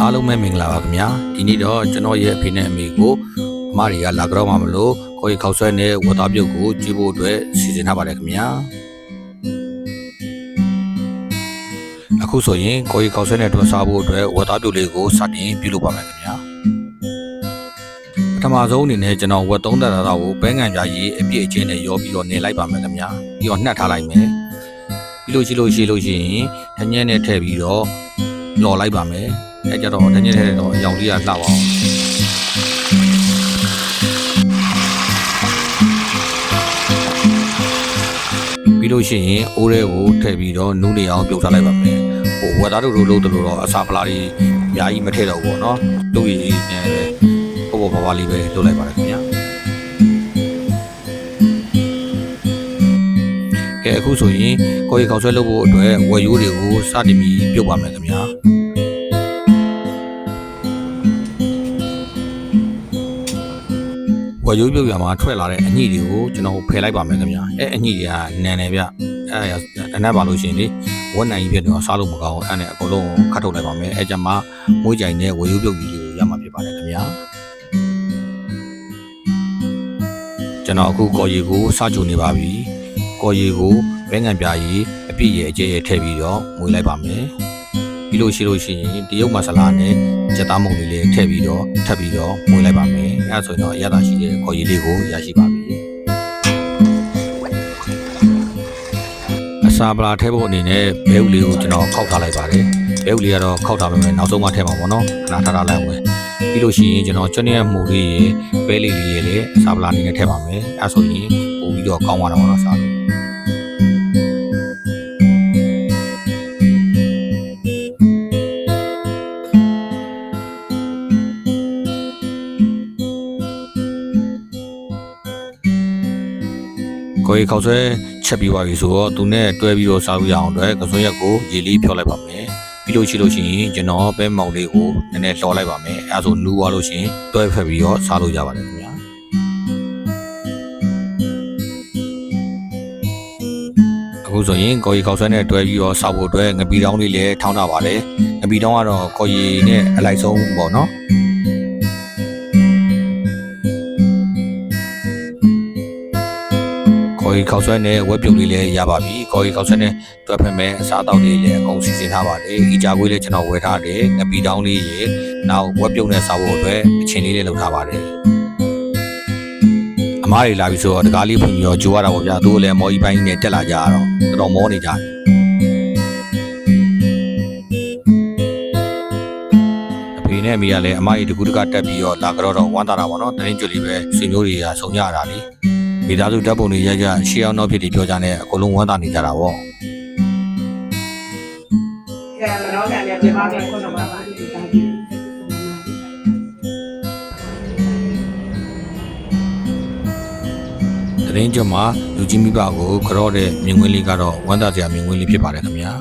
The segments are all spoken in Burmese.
အားလုံးပဲမင်္ဂလာပါခင်ဗျာဒီနေ့တော့ကျွန်တော်ရဲ့အဖေနဲ့အမေကိုအမတွေကလာကြောက်မှာမလို့ကိုကြီးခောက်ဆွဲနဲ့ဝတ်သားပြုတ်ကိုကြည့်ဖို့အတွက်စီစဉ်ထားပါတယ်ခင်ဗျာအခုဆိုရင်ကိုကြီးခောက်ဆွဲနဲ့တွန်းစားဖို့အတွက်ဝတ်သားပြုတ်လေးကိုစတင်ပြုလုပ်ပါမယ်ခင်ဗျာပထမဆုံးအနေနဲ့ကျွန်တော်ဝတ်သုံးသက်တာကိုဘဲငံပြားကြီးအပြည့်အချင်းနဲ့ရောပြီးတော့နေလိုက်ပါမယ်ခင်ဗျာပြီးတော့နှက်ထားလိုက်မယ်ပြီးလို့ရှိလို့ရှိလို့ရှိရင်တညက်နဲ့ထည့်ပြီးတော့ လော်လိုက်ပါမယ်အဲကြတော့တညက်ထည့်တော့အရောင်လေးကလှပါအောင်ပြီးလို့ရှိရင်အိုးထဲကိုထည့်ပြီးတော့နူးနေအောင်ပြုတ်ထားလိုက်ပါမယ်ဟိုဝက်သားတို့လိုလို့တို့တော့အစာပလာတွေအများကြီးမထည့်တော့ဘူးပေါ့နော်လူကြီးနဲ့ပဲပေါ့ပေါ့ပါပါလေးပဲလုပ်လိုက်ပါတယ်ခင်ဗျာ ကဲအခုဆိုရင်ကိုရီခေါက်ဆွဲလုပ်ဖို့အတွက်ဝယ်ရိုးတွေကိုစတင်ပြီးပြုတ်ပါမယ်ခင်ဗျာဝယ်ရိုးပြုတ်ရမှာထွက်လာတဲ့အညိတွေကိုကျွန်တော်ဖယ်လိုက်ပါမယ်ခင်ဗျာအဲအညိတွေကနန်တယ်ဗျအဲအနက်ပါလို့ရှိရင်လေဝက်နိုင်ကြီးဖြစ်တော့စားလို့မကောင်းဘူးအဲ့နဲ့အကုန်လုံးခတ်ထုတ်လိုက်ပါမယ်အဲကြမှာမွေးကြိုင်တဲ့ဝယ်ရိုးပြုတ်ကြီးတွေကိုရမှာဖြစ်ပါတယ်ခင်ဗျာကျွန်တော်အခုကော်ရီကိုစကြိုနေပါပြီ ကော်ရီကိုဘဲငံပြားကြီးအပြည့်ရဲ့အကျဲရဲ့ထည့်ပြီးတော့မွေးလိုက်ပါမယ်ပြီးလို့ရှိလို့ရှိရင်တရုတ်မဆလာနဲ့ကြက်သားမုံလေးလေးထည့်ပြီးတော့ထပ်ပြီးတော့မွေးလိုက်ပါမယ်အဲဒါဆိုရင်တော့အရသာရှိတဲ့ကော်ရီလေးကိုရရှိပါပြီအစာပလာထဲဖို့အနေနဲ့ဘဲဥလေးကိုကျွန်တော်ခောက်ထားလိုက်ပါတယ်ဘဲဥလေးကတော့ခောက်ထားပါမယ်နောက်ဆုံးမှထည့်မှာပေါ့နော်ခဏထားထားလိုက်ဝင်ပြီးလို့ရှိရင်ကျွန်တော်ကျွန်းရဲ့မှုလေးရေဘဲလေးလေးရေလည်းအစာပလာအနေနဲ့ထည့်ပါမယ်အဲဆိုရင်ပို့ပြီးတော့ကောင်းသွားတော့တော့စား လို့ကိုယ်ခောက်ဆွဲချက်ပြီးပါပြီဆိုတော့သူနဲ့တွဲပြီးတော့စားလို့ရအောင်အတွက်ကစွန်းရက်ကိုရေလေးဖြောလိုက်ပါမယ်ပြီးလို့ရှိလို့ရှိရင်ကျွန်တော်ပဲမောင်လေးကိုနည်းနည်းလှော်လိုက်ပါမယ်အဲဒါဆိုနူးသွားလို့ရှိရင်တွဲဖက်ပြီးတော့စားလို့ရပါတယ်ခင်ဗျာအခုဆိုရင်ကိုယ်ခောက်ဆွဲနဲ့တွဲပြီးတော့စားဖို့အတွက်ငပီတောင်းလေးလည်းထောင်းတာပါတယ်ငပီတောင်းကတော့ကိုယ်ရည်နဲ့အလိုက်ဆုံးပေါ့နော် ခေါ်ရီခောက်ဆွဲနဲ့ဝက်ပြုတ်လေးလည်းရပါပြီခေါ်ရီခောက်ဆွဲနဲ့တွက်ဖက်မဲ့အစားအသောက်လေးလည်းအကုန်စီစဉ်ထားပါတယ်ဤကြကွေးလေးကျွန်တော်ဝယ်ထားတယ်ငပီတောင်းလေးရေနောက်ဝက်ပြုတ်နဲ့စားဖို့အတွက်အချင်းလေးလည်းလုပ်ထားပါတယ်အမားတွေလာပြီဆိုတော့တကားလေးဖွင့်ပြီးတော့ကြိုရတာပေါ့ဗျာသူတို့လည်းမော်ကြီးပိုင်းနဲ့တက်လာကြတော့တော်တော်မောနေကြတယ်အဖေနဲ့အမေကလည်းအမကြီးတကူတကတက်ပြီးတော့လာကြတော့တော့ဝမ်းသာတာပေါ့နော်တရင်ကျွတ်လေးပဲဆွေမျိုးတွေကဆုံကြရတာလी မိသားစုဓာတ်ပုံတွေရိုက်ကြရှေးအောင်နောက်ဖြစ်ပြီးပြောကြတဲ့အကုန်လုံးဝမ်းသာနေကြတာပေါ့ကဲမနောကံနဲ့ပြပါမယ်ခုနကပါတရင်ကျွတ်မှာလူကြီးမိဘကိုကြော့တဲ့မြင်ကွင်းလေးကတော့ဝမ်းသာစရာမြင်ကွင်းလေးဖြစ်ပါတယ်ခင်ဗျာ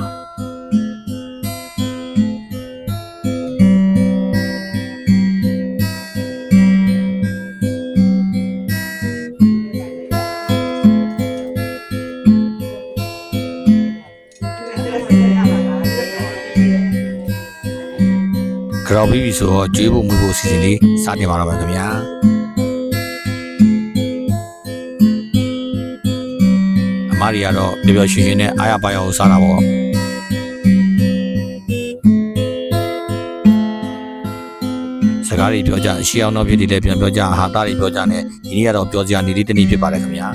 ကြော့ပြီးပြီဆိုတော့ကျွေးဖို့မှုဖို့စီစဉ်လေးစတင်ပါတော့မယ်ခင်ဗျာအမရီကတော့ပျော်ပျော်ရွှင်ရွှင်နဲ့အားရပါရအောင်စားတာပေါ့စကားတွေပြောကြရှေးအောင်တော့ဖြစ်တည်တယ်ပြန်ပြောကြအာဟာတာတွေပြောကြနဲ့ဒီနေ့ကတော့ပြောစရာနေလေးတစ်နေ့ဖြစ်ပါတယ်ခင်ဗျာ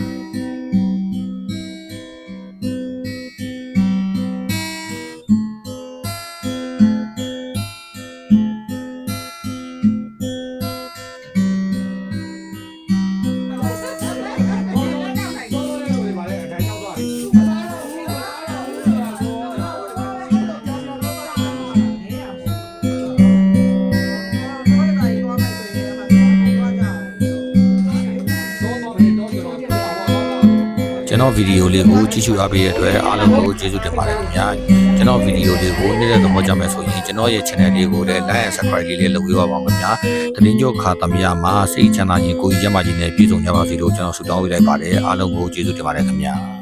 ကျွန်တော်ဗီဒီယိုလေးကိုကြည့်ရှုအားပေးတဲ့အတွက်အားလုံးကိုကျေးဇူးတင်ပါတယ်ခင်ဗျာကျွန်တော်ဗီဒီယိုလေးကိုနေ့ရက်သဘောကျမယ်ဆိုရင်ကျွန်တော်ရဲ့ channel လေးကိုလည်း like and subscribe လေးလည်းလုပ်ပေးပါပါခင်ဗျာတရင်ကျော်ခါသမယမှာစိတ်ချမ်းသာခြင်းကိုယ်ကြီးကျန်းမာခြင်းနဲ့ပြည့်စုံကြပါစေလို့ကျွန်တော်ဆုတောင်းပေးလိုက်ပါတယ်အားလုံးကိုကျေးဇူးတင်ပါတယ်ခင်ဗျာ